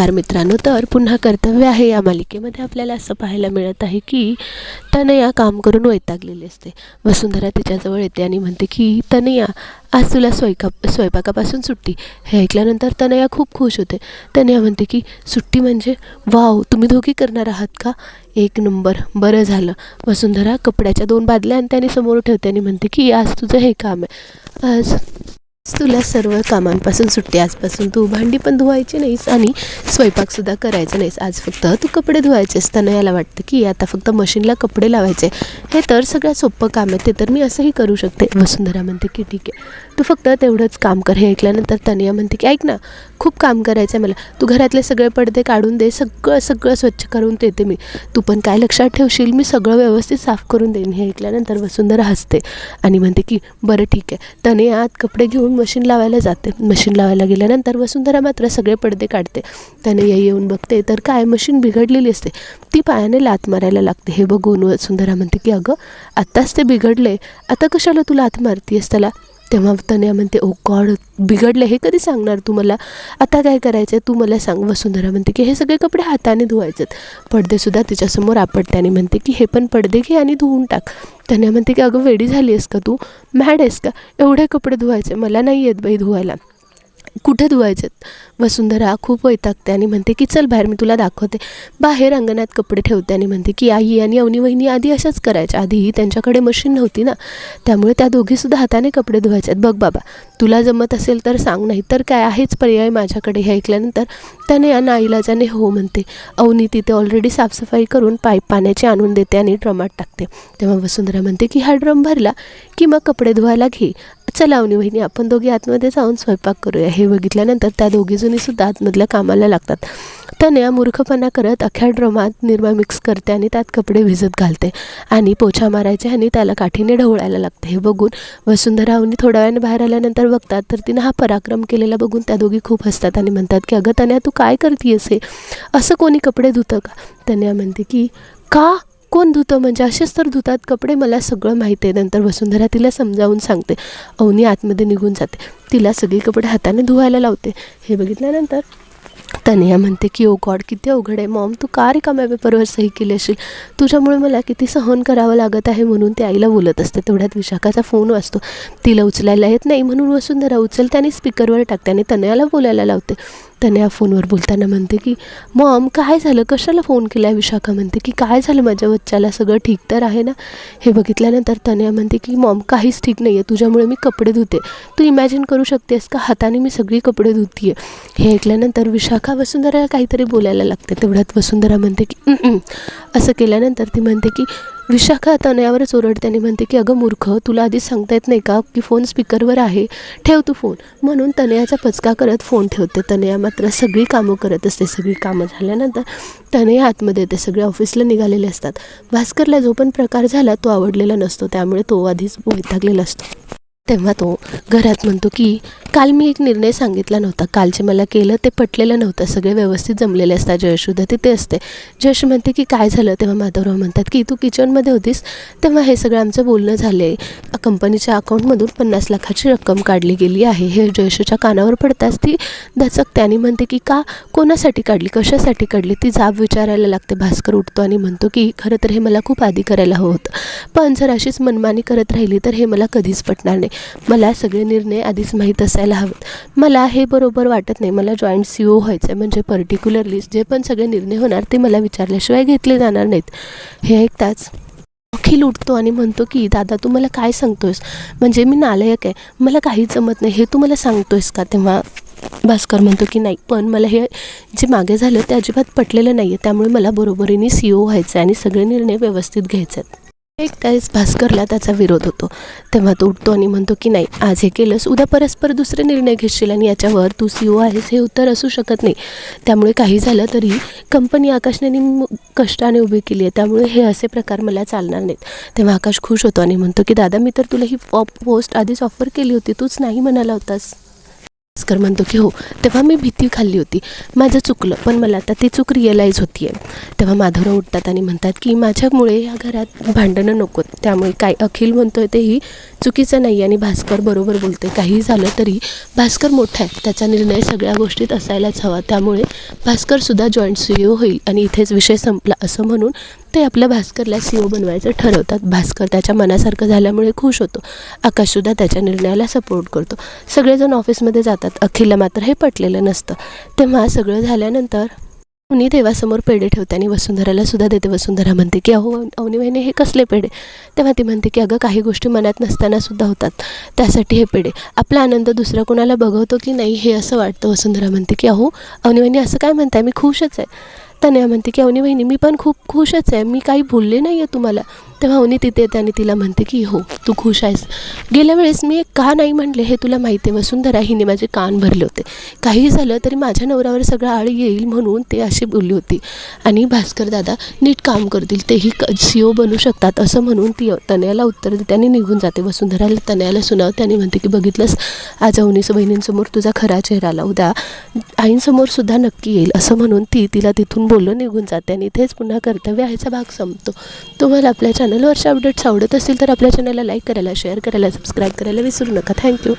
नमस्कार मित्रांनो तर पुन्हा कर्तव्य आहे या मालिकेमध्ये आपल्याला असं पाहायला मिळत आहे की तनया काम करून वैतागलेली असते. वसुंधरा तिच्याजवळ येते आणि म्हणते की तनया आज तुला स्वयंका स्वयंपाकापासून सुट्टी. हे ऐकल्यानंतर तनया खूप खुश होते. तनया म्हणते की सुट्टी म्हणजे? वाव तुम्ही दोघी करणार आहात का? एक नंबर बरं झालं. वसुंधरा कपड्याच्या दोन बादल्या आणि त्याने समोर ठेवते आणि म्हणते की आज तुझं हे काम आहे. आज तुला सर्व कामांपासून सुट्टी आजपासून तू भांडी पण धुवायची नाहीस आणि स्वयंपाकसुद्धा करायचं नाहीस. आज फक्त तू कपडे धुवायचेस असताना याला वाटतं की आता फक्त मशीनला कपडे लावायचे. हे तर सगळ्यात सोपं काम आहे ते तर मी असंही करू शकते. वसुंधरा म्हणते की ठीक आहे. तू फक्त तेवढंच काम कर. हे ऐकल्यानंतर तनिया म्हणते की ऐक ना खूप काम करायचं आहे मला. तू घरातले सगळे पडदे काढून दे सगळं सगळं स्वच्छ करून देते मी. तू पण काय लक्षात ठेवशील? मी सगळं व्यवस्थित साफ करून देईन. हे ऐकल्यानंतर वसुंधरा हसते आणि म्हणते की बरं ठीक आहे. तनया आत कपडे घेऊन मशीन लावायला जाते. मशीन लावायला गेल्यानंतर वसुंधरा मात्र सगळे पडदे काढते. तनया येऊन बघते तर काय मशीन बिघडलेली असते. ती पायाने लात मारायला लागते. हे बघून वसुंधरा म्हणते की अगं आत्ताच ते बिघडले. आता कशाला तू लात मारतीयस त्याला? तेव्हा तनया म्हणते ओ गॉड बिघडले हे कधी सांगणार तू मला? आता काय करायचं आहे तू मला सांग. वसुंधरा म्हणते की हे सगळे कपडे हाताने धुवायचेत. पडदेसुद्धा तिच्यासमोर आपटते. म्हणते की हे पण पडदे घे आणि धुवून टाक. त्याने म्हणते की अगं वेडी झाली आहेस का तू? मॅड आहेस का? एवढे कपडे धुवायचे मला नाही येत बाई धुवायला. कुठे धुवायचेत वसुंधरा खूप वैतागते आणि म्हणते की चल बाहेर मी तुला दाखवते. बाहेर अंगणात कपडे ठेवते आणि म्हणते की आई आणि अवनी वहिनी आधी अशाच करायच्या. आधी त्यांच्याकडे मशीन नव्हती ना. त्यामुळे त्या दोघीसुद्धा हाताने कपडे धुवायच्यात. बघ बाबा तुला जमत असेल तर सांग नाही तर काय आहेच पर्याय माझ्याकडे. हे ऐकल्यानंतर त्याने या नाईलाजाने हो म्हणते. अवनी तिथे ऑलरेडी साफसफाई करून पाईप पाण्याची आणून देते आणि ड्रमात टाकते. तेव्हा वसुंधरा म्हणते की हा ड्रम भरला की मग कपडे धुवायला घे. चला अवनी बहिणी आपण दोघी आतमध्ये जाऊन स्वयंपाक करूया. हे बघितल्यानंतर त्या दोघीजणीसुद्धा आतमधल्या कामाला लागतात. तनया मूर्खपणा करत अख्ख्या ड्रमात निरमा मिक्स करते आणि त्यात कपडे भिजत घालते आणि पोछा मारायचे आणि त्याला काठीने ढवळायला लागते. हे बघून वसुंधरा अवनी थोड्या वेळाने बाहेर आल्यानंतर बघतात तर तिनं हा पराक्रम केलेला बघून त्या दोघी खूप हसतात आणि म्हणतात की अगं तन्या तू काय करतीयस हे? असं कोणी कपडे धुतं का? तन्या म्हणते की का? कोण धुतं? म्हणजे असेच तर धुतात कपडे. मला सगळं माहिती आहे. नंतर वसुंधरा तिला समजावून सांगते. अवनी आतमध्ये निघून जाते. तिला सगळी कपडे हाताने धुवायला लावते. हे बघितल्यानंतर तनया म्हणते की ओ गॉड किती अवघड आहे. मॉम तू का रिकाम्या पेपरवर सही केली असेल? तुझ्यामुळे मला किती सहन करावं लागत आहे म्हणून ते आईला बोलत असते. तेवढ्यात विशाखाचा फोन वाचतो तिला उचलायला येत नाही म्हणून वसुंधरा उचलते आणि स्पीकरवर टाकते आणि तनयाला बोलायला लावते. तनया फोनवर बोलताना म्हणते की मॉम काय झालं? कशाला फोन केला? विशाखा म्हणते की काय झालं? माझ्या बच्च्याला सगळं ठीक तर आहे ना? हे बघितल्यानंतर तन्या म्हणते की मॉम काहीच ठीक नाही आहे तुझ्यामुळे मी कपडे धुते. तू इमॅजिन करू शकतेस का? हाताने मी सगळी कपडे धुतीये. हे ऐकल्यानंतर विशाखा वसुंधराला काहीतरी बोलायला लागते. तेवढ्यात वसुंधरा म्हणते की असं केल्यानंतर ती म्हणते की विशाखा तनयावरच ओरडते आणि म्हणते की अगं मूर्ख तुला आधीच सांगता येत नाही का की फोन स्पीकरवर आहे? ठेव तू फोन. म्हणून तनयाचा पचका करत फोन ठेवते. तनया मात्र सगळी कामं करत असते. सगळी कामं झाल्यानंतर तनया आतमध्ये येते. सगळे ऑफिसला निघालेले असतात. भास्करला जो पण प्रकार झाला तो आवडलेला नसतो. त्यामुळे तो आधीच वैतागलेला असतो. तेव्हा तो घरात म्हणतो की काल मी एक निर्णय सांगितला नव्हता. कालचे मला केलं ते पटलेलं नव्हतं. सगळे व्यवस्थित जमलेले असतात. जयशुद्धा तिथे असते. जयश म्हणते की काय झालं? तेव्हा माधवराव म्हणतात की तू किचनमध्ये होतीस. तेव्हा हे सगळं आमचं बोलणं झालं. आहे कंपनीच्या अकाउंटमधून पन्नास लाखाची रक्कम काढली गेली आहे. हे जयशूच्या कानावर पडताच ती दचक आणि म्हणते की का? कोणासाठी काढली? कशासाठी काढली? ती जाब विचारायला लागते. भास्कर उठतो आणि म्हणतो की खरं तर हे मला खूप आधी करायला हवं होतं. पण जर अशीच मनमानी करत राहिली तर हे मला कधीच पटणार नाही. मला सगळे निर्णय आधीच माहीत असायला हवेत. मला हे बरोबर वाटत नाही. मला जॉईंट सी ओ व्हायचं आहे म्हणजे पर्टिक्युलरली जे पण सगळे निर्णय होणार ते मला विचारल्याशिवाय घेतले जाणार नाहीत. हे ऐकताच अखिल उठतो आणि म्हणतो की दादा तू मला काय सांगतोयस? म्हणजे मी नालायक आहे. मला काही जमत नाही. हे तू मला सांगतोयस का? तेव्हा भास्कर म्हणतो की नाही पण मला हे जे मागे झालं ते अजिबात पटलेलं नाही आहे त्यामुळे मला बरोबरीने सी ओ व्हायचं आहे आणि सगळे निर्णय व्यवस्थित घ्यायचे आहेत एक त्यावेळेस भास्करला त्याचा विरोध होतो. तेव्हा तो उठतो आणि म्हणतो की नाही आज हे केलंस उद्या परस्पर दुसरे निर्णय घेशील आणि याच्यावर तू सी ओ आहेस हे उत्तर असू शकत नाही. त्यामुळे काही झालं तरी कंपनी आकाशने कष्टाने उभी केली आहे. त्यामुळे हे असे प्रकार मला चालणार नाहीत. तेव्हा आकाश खुश होतो आणि म्हणतो की दादा मी तर तुला ही पोस्ट आधीच ऑफर केली होती. तूच नाही म्हणाला होतास. भास्कर म्हणतो की हो तेव्हा मी भीती खाल्ली होती. माझं चुकलं पण मला आता ती चूक रिअलाईज होती आहे तेव्हा माधवराव उठतात आणि म्हणतात की माझ्यामुळे या घरात भांडणं नकोत त्यामुळे काय अखिल म्हणतोय तेही चुकीचं नाही आणि भास्कर बरोबर बोलते काही झालं तरी भास्कर मोठा आहे. त्याचा निर्णय सगळ्या गोष्टीत असायलाच हवा. त्यामुळे भास्करसुद्धा जॉईंट सी ओ होईल आणि इथेच विषय संपला असं म्हणून ते आपल्या भास्करला सी ओ बनवायचं ठरवतात. भास्कर त्याच्या मनासारखं झाल्यामुळे खुश होतो. आकाशसुद्धा त्याच्या निर्णयाला सपोर्ट करतो. सगळेजण ऑफिसमध्ये जातात. अखिलला मात्र हे पटलेलं नसतं. तेव्हा सगळं झाल्यानंतर अवनी देवासमोर पेढे ठेवते आणि वसुंधराला सुद्धा देते. वसुंधरा म्हणते की अहो अवनी वहिनी हे कसले पेढे? तेव्हा ती म्हणते की अगं काही गोष्टी मनात नसताना सुद्धा होतात. त्यासाठी हे पेढे. आपला आनंद दुसरा कोणाला बघवतो की नाही हे असं वाटतं. वसुंधरा म्हणते की अहो अवनी वहिनी असं काय म्हणताय? मी खुशच आहे. तनया म्हणते की अवनी वहिनी मी पण खूप खुशच आहे. मी काही बोलले नाही आहे तुम्हाला. तेव्हा अवनी तिथे येते आणि तिला म्हणते की हो तू खुश आहेस. गेल्या वेळेस मी एक का नाही म्हणले हे तुला माहिती आहे वसुंधरा हिने माझे कान भरले होते. काहीही झालं तरी माझ्या नवऱ्यावर सगळं आळी येईल म्हणून ते अशी बोलली होती. आणि भास्कर दादा नीट काम करतील तेही क सी ओ बनू शकतात असं म्हणून ती तनयाला उत्तर देते आणि निघून जाते. वसुंधराला तनयाला सुनावते आणि म्हणते की बघितलंस आज अवनीचं बहिणींसमोर तुझा खरा चेहरा आला. उद्या आईंसमोर सुद्धा नक्की येईल. असं म्हणून ती तिला तिथून बोलून निघून जाते आणि इथेच पुन्हा कर्तव्य आहेचा भाग संपतो. तुम्हाला आपल्या चॅनलवरच्या अपडेट्स आवडत असतील तर आपल्या चॅनलला लाईक करायला शेअर करायला सबस्क्राईब करायला विसरू नका. थँक्यू